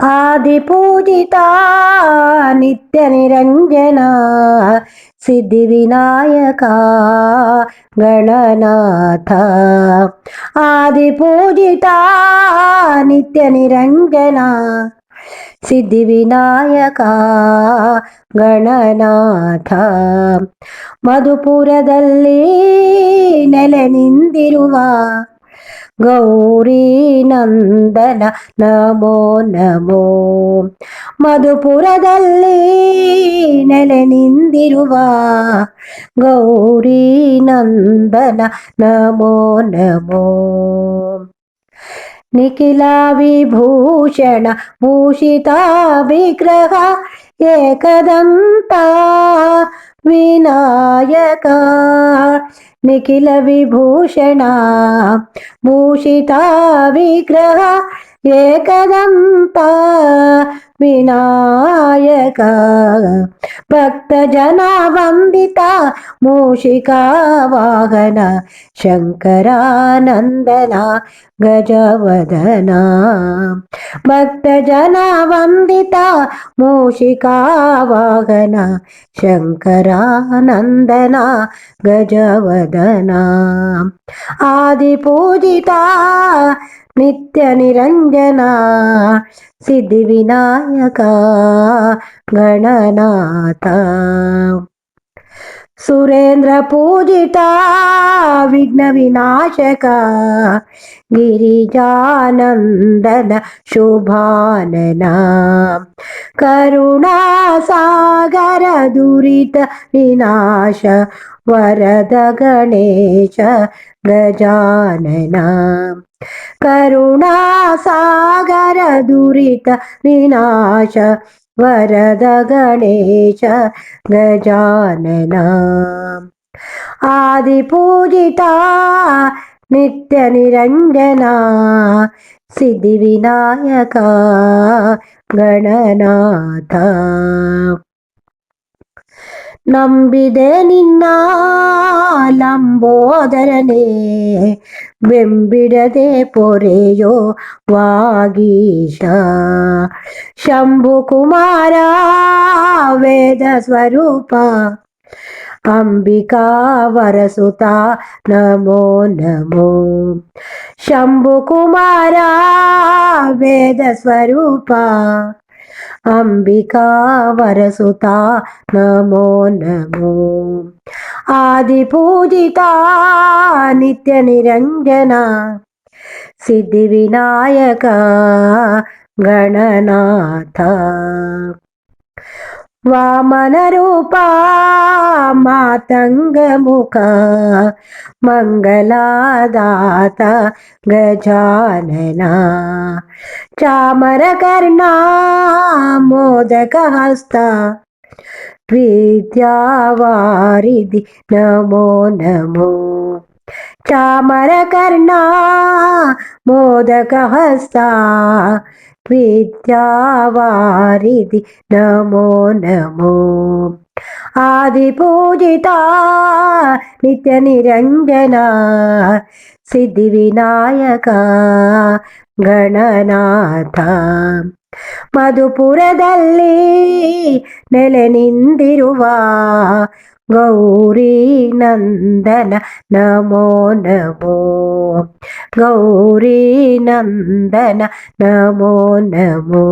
ಆದಿಪೂಜಿತ ನಿತ್ಯ ನಿರಂಜನ ಸಿದ್ಧಿವಿನಾಯಕ ಗಣನಾಥ. ಆದಿಪೂಜಿತ ನಿತ್ಯ ನಿರಂಜನ ಸಿದ್ಧಿವಿನಾಯಕ ಗಣನಾಥ. ಮಧುಪುರದಲ್ಲಿ ನೆಲೆ ನಿಂದಿರುವ ಗೌರಿ ನಂದನ ನಮೋ ನಮೋ ಮಧುಪುರದಲ್ಲಿ ನೆಲೆ ನಿಂದಿರುವ ಗೌರಿ ನಂದನ ನಮೋ ನಮೋ ನಿಖಿಲ ವಿಭೂಷಣ ಭೂಷಿತ ವಿಗ್ರಹ ಏಕದಂತ వినాయక నిఖిల విభూషణ భూషిత విగ్రహ ఏకదంత వినా నాయక. భక్త జన వందిత మూషికా వాహన శంకరానందన గజవదన. భక్తజన వందిత మూషికా వాహన శంకరానందన గజవదన. ఆది పూజిత నిత్య నిరంజన సిద్ధి వినాయక గణనాథ. సురేంద్ర పూజిత విఘ్న వినాశక గిరిజానందన శుభానన. కరుణా సాగర దురిత వినాశ వరద గణేశ గజానన. करुणा सागर दुरितविनाश वरद गणेश गजानना आदिपूजिता नित्यनिरञ्जना सिद्धिविनायका गणनाथ ನಂಬಿದೆ ನಿನ್ನ ಲಂಬೋದರನೆ ಬೆಂಬಿಡದೆ ಪೊರೆಯೋ ವಾಗೀಶ ಶಂಭು ಕುಮಾರ ವೇದ ಸ್ವರೂಪ ಅಂಬಿಕಾ ವರಸುತ ನಮೋ ನಮೋ ಶಂಭು ಕುಮಾರ ವೇದ ಸ್ವರೂಪ అంబికా వరసుత నమో నమో. ఆది పూజిత నిత్య నిరంజన సిద్ధి వినాయక గణనాథ. వామనరూపా మాతంగముఖ మంగళాదాత గజానన. చామరకర్ణా మోదకహస్త విద్యావారిది నమో నమో. చామరకర్ణా మోదకహస్త ನಮೋ ಚಾಮರ ಕರ್ಣ ಮೋದಕ ಹಸ್ತ ವಿದ್ಯಾವಾರಿಧಿ ನಮೋ ನಮೋ ಆದಿಪೂಜಿತ ನಿತ್ಯ ನಿರಂಜನ ಸಿದ್ಧಿ ವಿನಾಯಕ ಗಣನಾಥ ಮಧುಪುರದಲ್ಲಿ ನೆಲೆ ನಿಂದಿರುವ ಗೌರಿ ನಂದನ ನಮೋ ನಮೋ गौरी नन्दन नमो नमो